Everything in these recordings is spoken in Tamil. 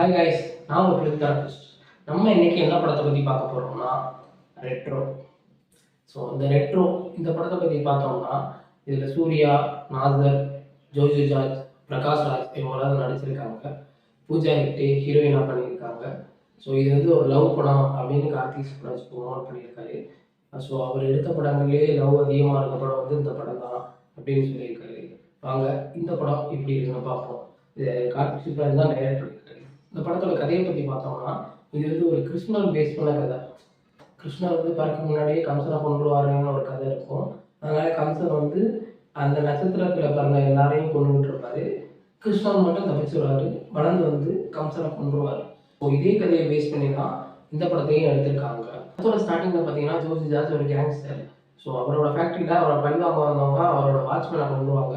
ஹாய் காய்ஸ் நான் ஒரு ஃபிலிம் தெரபிஸ்ட் நம்ம இன்னைக்கு என்ன படத்தை பற்றி பார்க்க போகிறோம்னா ரெட்ரோ ஸோ இந்த ரெட்ரோ இந்த படத்தை பற்றி பார்த்தோம்னா இதில் சூர்யா நாசர் ஜோஜு ஜார்ஜ் பிரகாஷ் ராஜ் இவங்களாம் நடிச்சிருக்காங்க. பூஜா ஹெக்டே ஹீரோயினாக பண்ணியிருக்காங்க. ஸோ இது வந்து ஒரு லவ் படம் அப்படின்னு கார்த்திக் சுப்ராஜ் ப்ரொமோட் பண்ணியிருக்காரு. ஸோ அவர் எடுத்த படங்கள்லேயே லவ் அதிகமாக இருக்க படம் வந்து இந்த படம் தான் அப்படின்னு சொல்லியிருக்காரு. வாங்க இந்த படம் இப்படி இருக்குன்னு பார்ப்போம். இது கார்த்திக் சுப்ராஜ் தான் டைரக்ட் பண்ணியிருக்காரு இந்த படத்தோட கதையை பற்றி பார்த்தோம்னா இது வந்து ஒரு கிருஷ்ணன் பேஸ் பண்ண கதை. கிருஷ்ணர் வந்து பறக்க முன்னாடியே கம்சனை கொண்டுருவாருன்னு ஒரு கதை இருக்கும். அதனால கம்சன் வந்து அந்த நட்சத்திரத்தில் பிறந்த எல்லாரையும் கொண்டுகிட்டு இருப்பாரு கிருஷ்ணன் மட்டும் தப்பிச்சுடுவாரு. வளர்ந்து வந்து கம்சனை கொண்டுருவாரு ஸோ இதே கதையை பேஸ் பண்ணி தான் இந்த படத்தையும் எடுத்திருக்காங்க. படத்தோட ஸ்டார்டிங்கில் பார்த்தீங்கன்னா ஜோசி ஜாஸ் ஒரு கேங்ஸ்டர் ஸோ அவரோட ஃபேக்ட்ரியில் அவரோட பழி வாங்க வந்தவங்க அவரோட வாட்ச்மேனை கொண்டுருவாங்க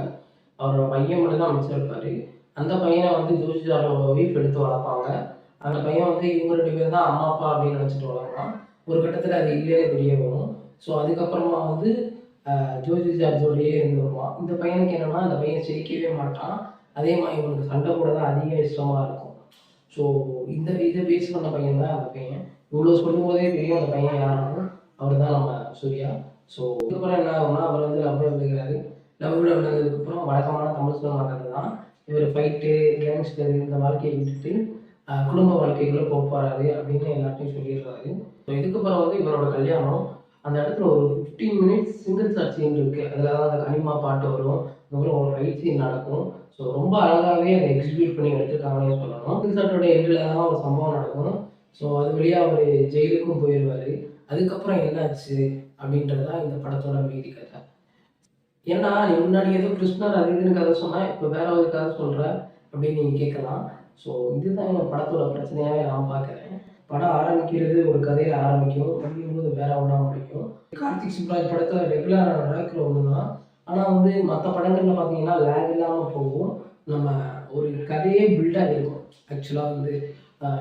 அவரோட பையன் மட்டும் தான் அமைச்சிருப்பாரு. அந்த பையனை வந்து ஜோசி ஜாரோட ஒய்ஃப் எடுத்து வளர்ப்பாங்க. அந்த பையன் வந்து இவங்க ரெண்டு பேர் தான் அம்மா அப்பா அப்படின்னு நினச்சிட்டு வளர்றான். ஒரு கட்டத்தில் அது இல்லையே தெரிய வரும். ஸோ அதுக்கப்புறமா வந்து ஆஹ், ஜார்ஜோடையே இருந்து வருவான். இந்த பையனுக்கு என்னென்னா அந்த பையன் சிரிக்கவே மாட்டான். அதே மாதிரி இவனுக்கு சண்டை கூட தான் அதிக இஷ்டமாக இருக்கும். ஸோ இந்த இதை பேஸ் பண்ண பையன் தான் அந்த பையன். இவ்வளோ சொல்லும் போதே தெரியும் அந்த பையன் யாரும் அவர் தான் நம்ம சூர்யா. ஸோ இதுக்கப்புறம் என்ன ஆகும்னா அவர் வந்து லவ்வில் விழுகிறாரு. லவ்வில் விழுந்ததுக்கப்புறம் வழக்கமான தமிழ் சொல்ல மாட்டது தான் இவர் ஃபைட்டு கேங்ஸ்டர் இந்த வாழ்க்கையை விட்டுட்டு குடும்ப வாழ்க்கைக்குள்ளே போக போகிறாரு அப்படின்னு எல்லாத்தையும் சொல்லிடுறாரு. ஸோ இதுக்கப்புறம் வந்து இவரோட கல்யாணம். அந்த இடத்துல ஒரு fifteen minutes single shot scene இருக்குது அதில் தான் அந்த கனிமா பாட்டு வரும். அதுக்கப்புறம் ஒரு ஃபைட் சீன் நடக்கும். ஸோ ரொம்ப அழகாகவே அதை எக்ஸிக்யூட் பண்ணி எடுத்துருக்காங்கன்னு சொல்லணும் சிங்கிள் ஷாட்டோட எண்டில் தான் ஒரு சம்பவம் நடக்கும். ஸோ அது வழியாக அவர் ஜெயிலுக்கும் போயிடுவார் அதுக்கப்புறம் என்னாச்சு அப்படின்றது தான் இந்த படத்தோட மீதி கதை. ஏன்னா நீ முன்னாடி ஏதோ கிருஷ்ணர் அது இதுன்னு கதை சொன்னால் இப்போ வேற ஒரு கதை சொல்கிற அப்படின்னு நீங்கள் கேட்கலாம் ஸோ இதுதான் என் படத்தோட பிரச்சனையாகவே நான் பார்க்குறேன். படம் ஆரம்பிக்கிறது ஒரு கதையில் ஆரம்பிக்கும். முடியும்போது வேற ஒன்றா முடிக்கும். கார்த்திக் சுப்ராஜ் படத்தில் ரெகுலராக நடக்கிற ஒன்று தான் ஆனால் வந்து மற்ற படங்களில் பார்த்தீங்கன்னா லேக் இல்லாமல் போகும். நம்ம ஒரு கதையே பில்டாக இருக்கும் ஆக்சுவலாக வந்து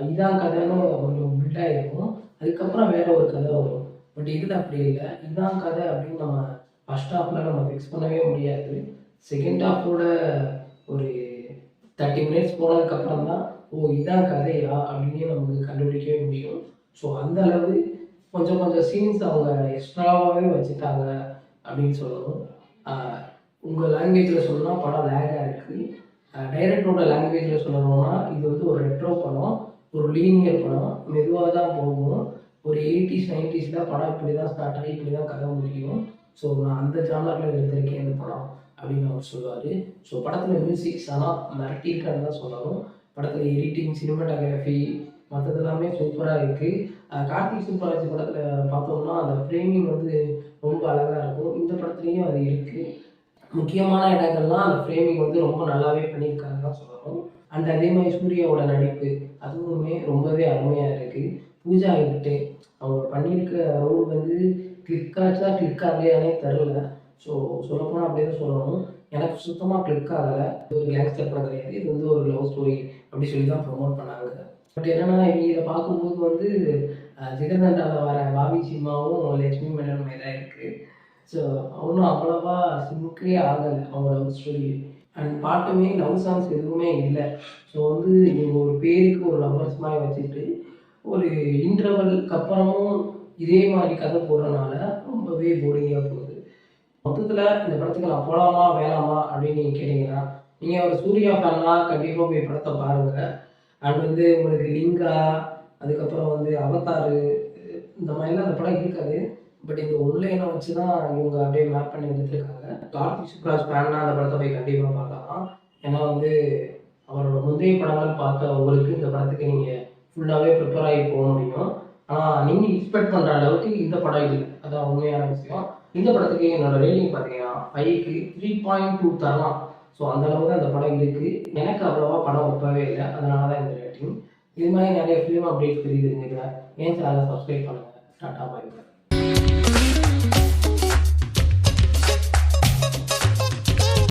இதான் கதைன்னு கொஞ்சம் பில்டாக இருக்கும் அதுக்கப்புறம் வேற ஒரு கதை வரும். பட் இதில் அப்படி இல்லை. இதான் கதை அப்படின்னு நம்ம ஃபஸ்ட் ஹாஃபில் நம்ம ஃபிக்ஸ் பண்ணவே முடியாது. செகண்ட் ஹாஃபோட ஒரு தேர்ட்டி மினிட்ஸ் போனதுக்கப்புறம் தான் ஓ இதான் கதையா அப்படின்னு நமக்கு கண்டுபிடிக்கவே முடியும். ஸோ அந்த அளவு கொஞ்சம் கொஞ்சம் சீன்ஸ் அவங்க எக்ஸ்ட்ராவாகவே வச்சுட்டாங்க அப்படின்னு சொல்லணும். உங்கள் லாங்குவேஜில் சொல்லணும் படம் லேகாக இருக்குது டைரக்டரோட லாங்குவேஜில் சொல்லணும்னா இது வந்து ஒரு ரெட்ரோ படம் ஒரு லீனியர் படம். மெதுவாக தான் போகும். ஒரு எயிட்டிஸ் நைன்டிஸில் படம் இப்படி தான் ஸ்டார்ட் ஆகி இப்படி தான் கதை முடியும். ஸோ நான் அந்த ஜானரில் எடுத்திருக்கேன் இந்த படம் அப்படின்னு அவர் சொல்லுவார் ஸோ படத்தில் மியூசிக்ஸ் ஆனால் மிரட்டியிருக்கான்னு தான் சொல்லணும். படத்தில் எடிட்டிங் சினிமாட்டோகிராஃபி மற்றது எல்லாமே சூப்பராக இருக்குது கார்த்திக் சுப்பராஜ் படத்தில் பார்த்தோம்னா அந்த ஃப்ரேமிங் வந்து ரொம்ப அழகாக இருக்கும். இந்த படத்துலேயும் அது இருக்குது முக்கியமான இடங்கள்லாம் அந்த ஃப்ரேமிங் வந்து ரொம்ப நல்லாவே பண்ணியிருக்காங்க தான் சொல்லணும். அண்ட் அதே மாதிரி சூர்யாவோட நடிப்பு அதுவுமே ரொம்பவே அருமையாக இருக்குது பூஜா ஆகிட்டு. அவங்க பண்ணியிருக்க ரோல் வந்து கிளிக் ஆச்சா கிளிக் ஆகலையானே தெரில. ஸோ சொல்லப்போனால் அப்படியே தான் சொல்லணும். எனக்கு சுத்தமாக கிளிக் ஆகலை இது ஒரு கேங்ஸ்டர் படம் கிடையாது. இது வந்து ஒரு லவ் ஸ்டோரி அப்படி சொல்லி தான் ப்ரொமோட் பண்ணாங்க. பட் என்னன்னா இதை பார்க்கும்போது வந்து ஜெகதண்டாவில் வர பாபி சிம்மாவும் லட்சுமி மேடம் மாதிரி தான் இருக்குது ஸோ அவனும் அவ்வளோவா சிமுக்கே ஆகலை அவங்க லவ் ஸ்டோரி அண்ட் பாட்டுமே லவ் சாங்ஸ் எதுவுமே இல்லை. ஸோ வந்து நீங்கள் ஒரு பேருக்கு ஒரு லவ்வர்ஸ் மாதிரி வச்சுட்டு ஒரு இன்டர்வலுக்கு அப்புறமும் இதே மாதிரி கதை போடுறனால ரொம்பவே போரிங்காக போகுது. மொத்தத்தில் இந்த படத்துக்கு நான் போகலாமா வேணாமா அப்படின்னு நீங்கள் கேட்டிங்கன்னா நீங்கள் ஒரு சூர்யா ஃபேன்னா கண்டிப்பாக போய் படத்தை பாருங்கள் அண்ட் வந்து உங்களுக்கு லிங்கா அதுக்கப்புறம் வந்து அவத்தாரு இந்த மாதிரிலாம் அந்த படம் இருக்காது. பட் இந்த ஒன்லைனை வச்சு தான் இவங்க அப்படியே மேப் பண்ணி எடுத்துருக்காங்க கார்த்திக் சுப்ராஜ் ஃபேன்னா அந்த படத்தை போய் கண்டிப்பாக பார்க்கலாம். ஏன்னா வந்து அவரோட முந்தைய படங்கள் பார்த்த உங்களுக்கு இந்த படத்துக்கு நீங்கள் ஃபுல்லாகவே ப்ரிப்பேர் ஆகி போக முடியும். ஆனால் நீங்கள் எக்ஸ்பெக்ட் பண்ணுற அளவுக்கு இந்த படம் இல்லை. அதான் உண்மையான விஷயம். இந்த படத்துக்கு என்னோட ரேட்டிங் பார்த்தீங்கன்னா ஃபைவ்க்கு த்ரீ பாயிண்ட் டூ தரலாம். ஸோ அந்த தான் இந்த படம் இருக்குது எனக்கு அவ்வளோவா படம் ஒப்பவே இல்லை. அதனால தான் இந்த ரேட்டிங் இது மாதிரி நிறைய ஃபிலிம் அப்டேட்ஸ் பற்றி தெரிஞ்சுக்கிறேன் ஏன் சேனலை சப்ஸ்கிரைப் பண்ணுங்கள் டாட்டா பாய்